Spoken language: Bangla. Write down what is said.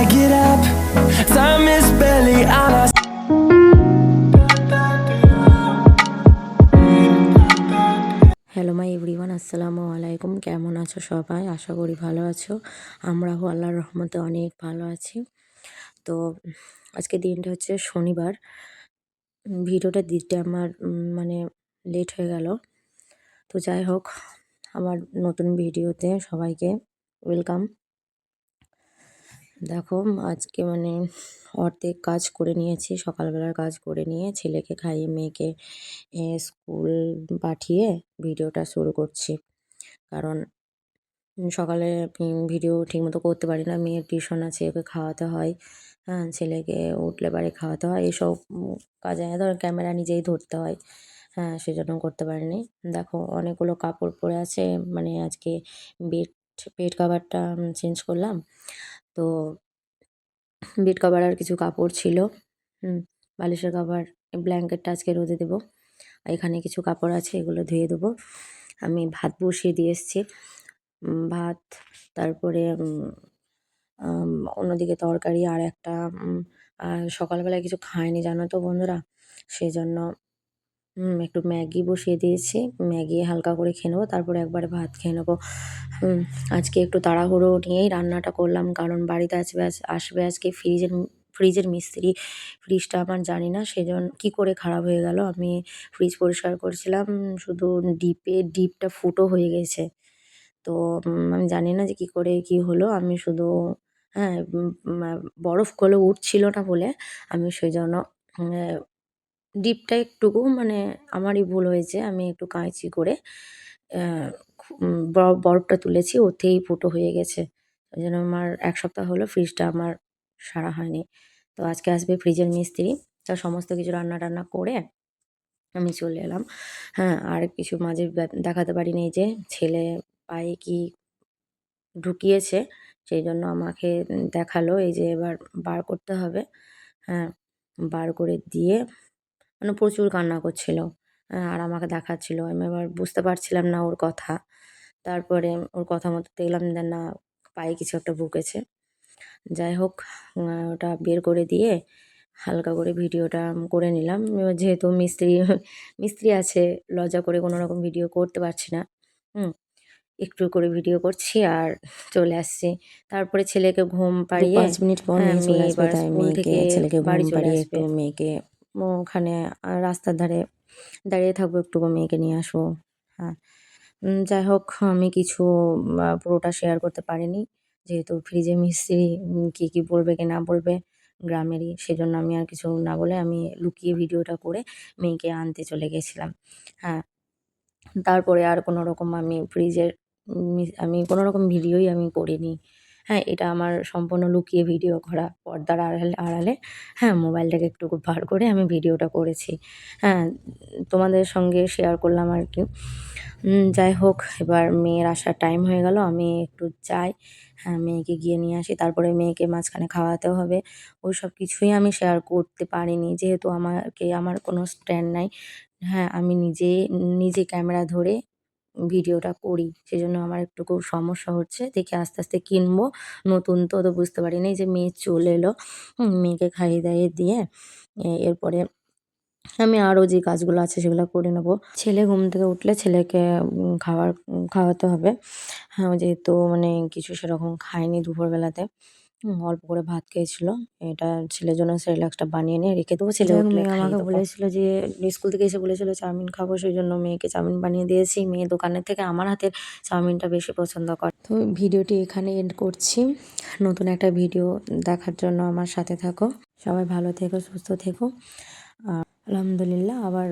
I get up. Time is barely on our hello my everyone আসসালামু আলাইকুম কেমন আছো সবাই? আশা করি ভালো আছো। আমরাও আল্লাহর রহমতে অনেক ভালো আছি। তো আজকে দিনটা হচ্ছে শনিবার। ভিডিওটা দিতে আমার মানে লেট হয়ে গেল। তো যাই হোক, আমার নতুন ভিডিওতে সবাইকে ওয়েলকাম দেখো, আজকে মানে অর্ধেক কাজ করে নিয়েছি, সকালবেলার কাজ করে নিয়ে ছেলেকে খাইয়ে মেয়েকে স্কুল পাঠিয়ে ভিডিওটা শুরু করছি। কারণ সকালে ভিডিও ঠিকমতো করতে পারি না, মেয়ের টিউশন আছে, ওকে খাওয়াতে হয় হ্যাঁ ছেলেকে উঠলে পারে খাওয়াতে হয় এইসব কাজে ধর ক্যামেরা নিজেই ধরতে হয় হ্যাঁ সেজন্য করতে পারিনি। দেখো, অনেকগুলো কাপড় পরে আছে মানে আজকে বেড বেড কাভারটা চেঞ্জ করলাম। তো বেড কভার আর কিছু কাপড় ছিল। বালিশের কভার ব্ল্যাঙ্কেটটা আজকে রোদে দেবো। এখানে কিছু কাপড় আছে, এগুলো ধুয়ে দেবো। আমি ভাত বসিয়ে দিয়ে এসছি। ভাত, তারপরে অন্যদিকে তরকারি আর একটা সকালবেলায় কিছু খায়নি জানো তো বন্ধুরা? সেই জন্য একটু ম্যাগি বসিয়ে দিয়েছি। ম্যাগি হালকা করে খেয়ে নেব তারপরে একবারে ভাত খেয়ে নেব। আজকে একটু তাড়াহুড়ো নিয়েই রান্নাটা করলাম কারণ বাড়িতে আসবে আসবে আজকে ফ্রিজের ফ্রিজের মিস্ত্রি। ফ্রিজটা আমার জানি না সেজন্য কি করে খারাপ হয়ে গেল আমি ফ্রিজ পরিষ্কার করছিলাম শুধু ডিপে ডিপটা ফুটো হয়ে গেছে। তো আমি জানি না যে কি করে কি হলো আমি শুধু হ্যাঁ উম, বরফগুলো উঠছিল না বলে আমি সেই জন্য ডিপটা একটুকু মানে আমারই ভুল হয়েছে, আমি একটু কাঁচি করে বরফটা তুলেছি, ওতেই ফুটো হয়ে গেছে। ওই জন্য আমার এক সপ্তাহ হলো ফ্রিজটা আমার সারা হয়নি। তো আজকে আসবে ফ্রিজের মিস্ত্রি, তা সমস্ত কিছু রান্না টান্না করে আমি চলে এলাম। হ্যাঁ আর কিছু মাঝে দেখাতে পারিনি যে ছেলে পায়ে কি ঢুকিয়েছে, সেই জন্য আমাকে দেখাল, এই যে এবার বার করতে হবে। হ্যাঁ বার করে দিয়ে মানে প্রচুর কান্না করছিল। আর আমাকে দেখাচ্ছিল। আমি এবার বুঝতে পারছিলাম না ওর কথা। তারপরে ওর কথা মতো দেখলাম যে না পায়ে কিছু একটা ঢুকেছে যাই হোক ওটা বের করে দিয়ে হালকা করে ভিডিওটা করে নিলাম। এবার যেহেতু মিস্ত্রি মিস্ত্রি আছে লজ্জা করে কোনো রকম ভিডিও করতে পারছি না। হুম একটু করে ভিডিও করছি আর চলে আসছি। তারপরে ছেলেকে ঘুম পাড়িয়ে পাঁচ মিনিট পর হ্যাঁ, মেয়ে এবার থেকে ছেলেকে বাড়ি চলে আসবে। মেয়েকে ওখানে রাস্তার ধারে দাঁড়িয়ে থাকব, একটু মেয়েকে নিয়ে আসব। হ্যাঁ। যাই হোক, আমি কিছু পুরোটা শেয়ার করতে পারিনি। যেহেতু ফ্রিজে মিস্ত্রি কি কি বলবে, কি না বলবে গ্রামেরই, সেজন্য আমি আর কিছু না বলে আমি লুকিয়ে ভিডিওটা করে মেয়েকে আনতে চলে গেছিলাম। হ্যাঁ। তারপরে আর কোনো রকম আমি ফ্রিজের আমি কোনো রকম ভিডিওই আমি করিনি। হ্যাঁ এটা আমার সম্পূর্ণ লুকিয়ে ভিডিও করা পর্দার আড়ালে আড়ালে। হ্যাঁ মোবাইলটাকে একটু বার করে আমি ভিডিওটা করেছি। হ্যাঁ তোমাদের সঙ্গে শেয়ার করলাম আর কি। যাই হোক, এবার মেয়ের আসার টাইম হয়ে গেল। আমি একটু যাই। হ্যাঁ মেয়েকে গিয়ে নিয়ে আসি। তারপরে মেয়েকে মাঝখানে খাওয়াতেও হবে। ওই সব কিছুই আমি শেয়ার করতে পারিনি। যেহেতু আমাকে, আমার কোনো স্ট্যান্ড নাই। হ্যাঁ আমি নিজে নিজে ক্যামেরা ধরে ভিডিওটা করি। সেজন্য আমার একটু খুব সমস্যা হচ্ছে। দেখি আস্তে আস্তে কিনবো। নতুন তো তো বুঝতে পারিনি যে মেয়ে চলে এলো মেয়েকে খাইয়ে দাইয়ে দিয়ে এরপরে আমি আরও যে কাজগুলো আছে সেগুলো করে নেব। ছেলে ঘুম থেকে উঠলে ছেলেকে খাবার খাওয়াতে হবে। হ্যাঁ যেহেতু মানে কিছু সেরকম খায়নি দুপুরবেলাতে। অল্প করে ভাত খেয়েছিল এটা ছেলের জন্য সেরেলাক্সটা বানিয়ে নিয়ে রেখে দেবো। ছেলে আমাকে। বলেছিল যে স্কুল থেকে এসে বলেছিল চাউমিন খাব সেই জন্য মেয়েকে চাউমিন বানিয়ে দিয়েছি। মেয়ে দোকানের থেকে আমার হাতের চাউমিনটা বেশি পছন্দ করে। তো ভিডিওটি এখানে এন্ড করছি। নতুন একটা ভিডিও দেখার জন্য আমার সাথে থাকো। সবাই ভালো থেকো সুস্থ থেকো। আর আলহামদুলিল্লাহ আবার